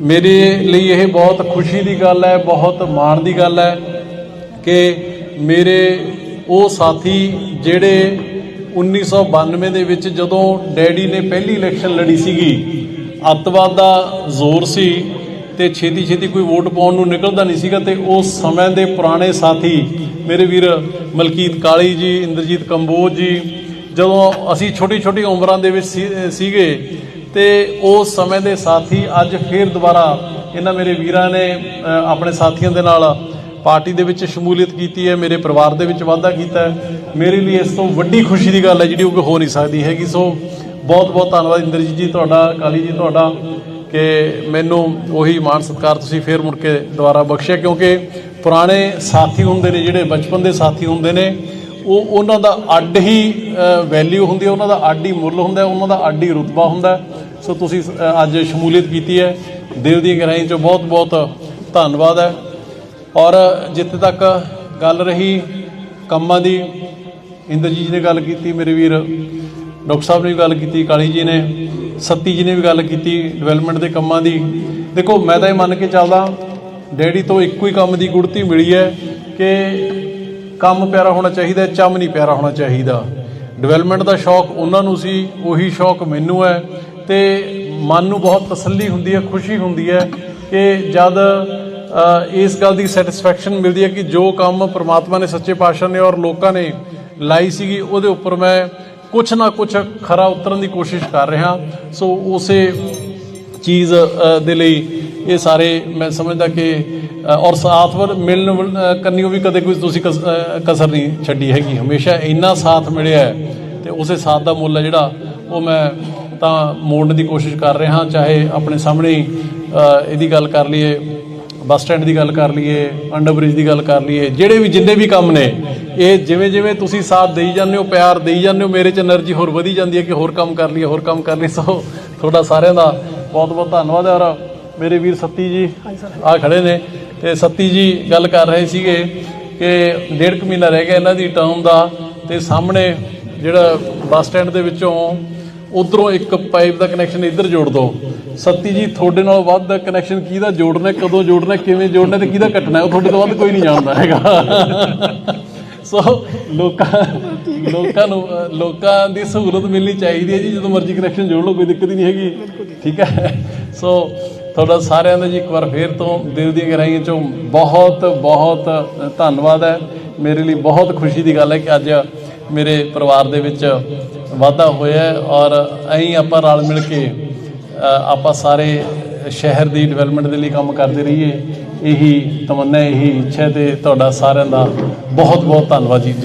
ਮੇਰੇ ਲਈ ਇਹ ਬਹੁਤ ਖੁਸ਼ੀ ਦੀ ਗੱਲ ਹੈ, ਬਹੁਤ ਮਾਣ ਦੀ ਗੱਲ ਹੈ ਕਿ ਮੇਰੇ ਉਹ ਸਾਥੀ ਜਿਹੜੇ 1992 ਦੇ ਵਿੱਚ ਜਦੋਂ ਡੈਡੀ ਨੇ ਪਹਿਲੀ ਇਲੈਕਸ਼ਨ ਲੜੀ ਸੀਗੀ, ਅੱਤਵਾਦ ਦਾ ਜ਼ੋਰ ਸੀ ਤੇ ਛੇਤੀ ਛੇਤੀ ਕੋਈ ਵੋਟ ਪਾਉਣ ਨੂੰ ਨਿਕਲਦਾ ਨਹੀਂ ਸੀਗਾ ਤੇ ਉਸ ਸਮੇਂ ਦੇ ਪੁਰਾਣੇ ਸਾਥੀ ਮੇਰੇ ਵੀਰ ਮਲਕੀਤ ਕਾਲੀ ਜੀ, ਇੰਦਰਜੀਤ ਕੰਬੋਜ ਜੀ, ਜਦੋਂ ਅਸੀਂ ਛੋਟੀ ਛੋਟੀ ਉਮਰਾਂ ਦੇ ਵਿੱਚ ਸੀਗੇ ਤੇ ਉਸ ਸਮੇਂ ਦੇ ਸਾਥੀ ਅੱਜ ਫੇਰ ਦੁਬਾਰਾ ਇਹਨਾਂ ਮੇਰੇ ਵੀਰਾਂ ਨੇ ਆਪਣੇ ਸਾਥੀਆਂ ਦੇ ਨਾਲ ਪਾਰਟੀ ਦੇ ਵਿੱਚ ਸ਼ਮੂਲੀਅਤ ਕੀਤੀ ਹੈ, ਮੇਰੇ ਪਰਿਵਾਰ ਦੇ ਵਿੱਚ ਵਾਧਾ ਕੀਤਾ ਹੈ ਮੇਰੇ ਲਈ ਇਸ ਤੋਂ ਵੱਡੀ ਖੁਸ਼ੀ ਦੀ ਗੱਲ ਹੈ ਜਿਹੜੀ ਉਹ ਕੋਈ ਹੋ ਨਹੀਂ ਸਕਦੀ ਹੈਗੀ ਸੋ ਬਹੁਤ ਬਹੁਤ ਧੰਨਵਾਦ ਇੰਦਰਜੀਤ ਜੀ, ਤੁਹਾਡਾ ਕਾਲੀ ਜੀ ਤੁਹਾਡਾ ਕਿ ਮੈਨੂੰ ਉਹੀ ਮਾਣ ਸਤਿਕਾਰ ਤੁਸੀਂ ਫੇਰ ਮੁੜ ਕੇ ਦੁਬਾਰਾ ਬਖਸ਼ਿਆ ਕਿਉਂਕਿ ਪੁਰਾਣੇ ਸਾਥੀ ਹੁੰਦੇ ਨੇ, ਜਿਹੜੇ ਬਚਪਨ ਦੇ ਸਾਥੀ ਹੁੰਦੇ ਨੇ, ਉਹ ਉਹਨਾਂ ਦਾ ਅੱਡ ਹੀ ਵੈਲਿਊ ਹੁੰਦੀ ਹੈ, ਉਹਨਾਂ ਦਾ ਅੱਡ ਹੀ ਮੁੱਲ ਹੁੰਦਾ ਹੈ, ਉਹਨਾਂ ਦਾ ਅੱਡ ਹੀ ਰੁਤਬਾ ਹੁੰਦਾ ਹੈ। ਸੋ ਤੁਸੀਂ ਅੱਜ ਸ਼ਮੂਲੀਅਤ ਕੀਤੀ ਹੈ। ਦਿਲ ਦੀ ਗਹਿਰਾਈ ਚੋਂ ਬਹੁਤ ਬਹੁਤ ਧੰਨਵਾਦ ਹੈ। ਔਰ ਜਿੱਥੇ ਤੱਕ ਗੱਲ ਰਹੀ ਕੰਮਾਂ ਦੀ ਇੰਦਰਜੀਤ ਜੀ ਨੇ ਗੱਲ ਕੀਤੀ ਮੇਰੇ ਵੀਰ ਡਾਕਟਰ ਸਾਹਿਬ ਨੇ ਵੀ ਗੱਲ ਕੀਤੀ ਕਾਲੀ ਜੀ ਨੇ ਸੱਤੀ ਜੀ ਨੇ ਵੀ ਗੱਲ ਕੀਤੀ ਡਿਵੈਲਪਮੈਂਟ ਦੇ ਕੰਮਾਂ ਦੀ। ਦੇਖੋ ਮੈਂ ਤਾਂ ਇਹ ਮੰਨ ਕੇ ਚੱਲਦਾ ਡੈਡੀ ਤੋਂ ਇੱਕੋ ਹੀ ਕੰਮ ਦੀ ਗੁੜਤੀ ਮਿਲੀ ਹੈ ਕਿ ਕੰਮ ਪਿਆਰਾ ਹੋਣਾ ਚਾਹੀਦਾ ਹੈ, ਚੰਮ ਨਹੀਂ ਪਿਆਰਾ ਹੋਣਾ ਚਾਹੀਦਾ। ਡਿਵੈਲਪਮੈਂਟ ਦਾ ਸ਼ੌਕ ਉਹਨਾਂ ਨੂੰ ਸੀ ਉਹੀ ਸ਼ੌਕ ਮੈਨੂੰ ਹੈ। ਤੇ ਮਨ ਨੂੰ ਬਹੁਤ ਤਸੱਲੀ ਹੁੰਦੀ ਹੈ ਖੁਸ਼ੀ ਹੁੰਦੀ ਹੈ ਕਿ ਜਦ ਇਸ ਗੱਲ ਦੀ ਸੈਟੀਸਫੈਕਸ਼ਨ ਮਿਲਦੀ ਹੈ ਕਿ ਜੋ ਕੰਮ ਪ੍ਰਮਾਤਮਾ ਨੇ ਸੱਚੇ ਪਾਤਸ਼ਾਹ ਨੇ ਔਰ ਲੋਕਾਂ ਨੇ ਲਾਈ ਸੀਗੀ ਉਹਦੇ ਉੱਪਰ ਮੈਂ ਕੁਛ ਨਾ ਕੁਛ ਖਰਾ ਉਤਰਨ ਦੀ ਕੋਸ਼ਿਸ਼ ਕਰ ਰਿਹਾ। ਸੋ ਉਸੇ ਚੀਜ਼ ਦੇ ਲਈ ਇਹ ਸਾਰੇ ਮੈਂ ਸਮਝਦਾ ਕਿ ਔਰ ਸਾਥ ਵਰ ਮਿਲਣ ਵਲ- ਅ, ਵੀ ਕਦੇ ਕੋਈ ਤੁਸੀਂ ਕਸ- ਕਸਰ ਨਹੀਂ ਛੱਡੀ ਹੈਗੀ। ਹਮੇਸ਼ਾ ਇੰਨਾ ਸਾਥ ਮਿਲਿਆ ਹੈ ਤੇ ਉਸੇ ਸਾਥ ਦਾ ਮੁੱਲ ਹੈ ਜਿਹੜਾ ਉਹ ਮੈਂ ਤਾਂ ਮੋੜਨ ਦੀ ਕੋਸ਼ਿਸ਼ ਕਰ ਰਹੇ ਹਾਂ ਚਾਹੇ ਆਪਣੇ ਸਾਹਮਣੇ ਇਹਦੀ ਗੱਲ ਕਰ ਲਈਏ ਬੱਸ ਸਟੈਂਡ ਦੀ ਗੱਲ ਕਰ ਲਈਏ ਅੰਡਰਬ੍ਰਿਜ ਦੀ ਗੱਲ ਕਰ ਲਈਏ ਜਿਹੜੇ ਵੀ ਜਿੰਨੇ ਵੀ ਕੰਮ ਨੇ ਇਹ ਜਿਵੇਂ ਜਿਵੇਂ ਤੁਸੀਂ ਸਾਥ ਦੇਈ ਜਾਂਦੇ ਹੋ ਪਿਆਰ ਦੇਈ ਜਾਂਦੇ ਹੋ ਮੇਰੇ ਚ એનર્ਜੀ ਹੋਰ ਵਧੀ ਜਾਂਦੀ ਹੈ ਕਿ ਹੋਰ ਕੰਮ ਕਰ ਲਈਏ ਹੋਰ ਕੰਮ ਕਰ ਲਈਏ ਸੋ ਤੁਹਾਡਾ ਸਾਰਿਆਂ ਦਾ ਬਹੁਤ ਬਹੁਤ ਧੰਨਵਾਦ ਔਰ ਮੇਰੇ ਵੀਰ ਸੱਤੀ ਜੀ ਆ ਖੜੇ ਨੇ ਤੇ ਸੱਤੀ ਜੀ ਗੱਲ ਕਰ ਰਹੇ ਸੀਗੇ ਕਿ ਡੇਢ ਕੁ ਮਹੀਨਾ ਰਹਿ ਗਿਆ ਇਹਨਾਂ ਦੀ ਟਰਮ ਦਾ ਤੇ ਸਾਹਮਣੇ ਜਿਹੜਾ ਬੱਸ ਸਟੈਂਡ ਦੇ ਵਿੱਚੋਂ ਉਧਰੋਂ ਇੱਕ ਪਾਈਪ ਦਾ ਕਨੈਕਸ਼ਨ ਇੱਧਰ ਜੋੜ ਦਿਓ ਸੱਤੀ ਜੀ, ਤੁਹਾਡੇ ਨਾਲ ਵੱਧ ਕਨੈਕਸ਼ਨ ਕਿਹਦਾ ਜੋੜਨਾ, ਕਦੋਂ ਜੋੜਨਾ, ਕਿਵੇਂ ਜੋੜਨਾ ਤੇ ਕਿਹਦਾ ਕੱਟਣਾ, ਉਹ ਤੁਹਾਡੇ ਤੋਂ ਵੱਧ ਕੋਈ ਨਹੀਂ ਜਾਣਦਾ ਹੈਗਾ। ਸੋ ਲੋਕਾਂ ਲੋਕਾਂ ਨੂੰ, ਲੋਕਾਂ ਦੀ ਸਹੂਲਤ ਮਿਲਣੀ ਚਾਹੀਦੀ ਹੈ ਜੀ, ਜਦੋਂ ਮਰਜ਼ੀ ਕਨੈਕਸ਼ਨ ਜੋੜ ਲਓ, ਕੋਈ ਦਿੱਕਤ ਹੀ ਨਹੀਂ ਹੈਗੀ। ਠੀਕ ਹੈ? ਸੋ ਤੁਹਾਡਾ ਸਾਰਿਆਂ ਦਾ ਜੀ ਇੱਕ ਵਾਰ ਫੇਰ ਤੋਂ ਦਿਲ ਦੀਆਂ ਗਹਿਰਾਈਆਂ ਚੋਂ ਬਹੁਤ ਬਹੁਤ ਧੰਨਵਾਦ ਹੈ। ਮੇਰੇ ਲਈ ਬਹੁਤ ਖੁਸ਼ੀ ਦੀ ਗੱਲ ਹੈ ਕਿ ਅੱਜ ਮੇਰੇ ਪਰਿਵਾਰ ਦੇ ਵਿੱਚ ਵਾਧਾ ਹੋਇਆ ਔਰ ਐਂ ਆਪਾਂ ਰਲ ਮਿਲ ਕੇ ਆਪਾਂ ਸਾਰੇ ਸ਼ਹਿਰ ਦੀ ਡਿਵੈਲਪਮੈਂਟ ਦੇ ਲਈ ਕੰਮ ਕਰਦੇ ਰਹੀਏ। ਇਹੀ ਤਮੰਨਾ, ਇਹੀ ਇੱਛਾ ਹੈ ਤੇ ਤੁਹਾਡਾ ਸਾਰਿਆਂ ਦਾ ਬਹੁਤ ਬਹੁਤ ਧੰਨਵਾਦ ਜੀ।